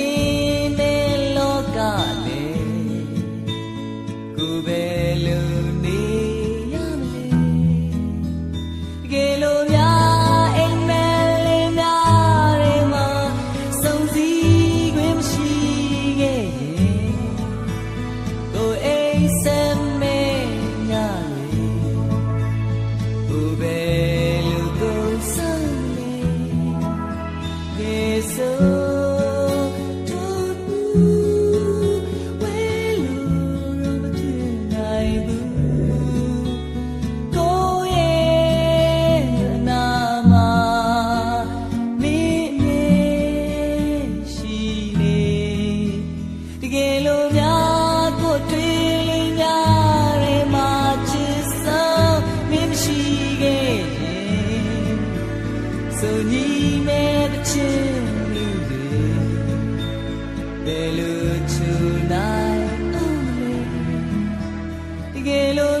င်းတဲ့လောကနဲ့ကိုယ်ပဲ ခဲ့ရင်ဆိုညီမဲ့တဲ့ချင်းလူတွေဘယ်လိုချူနိုင်အောင်လဲတကယ်လို့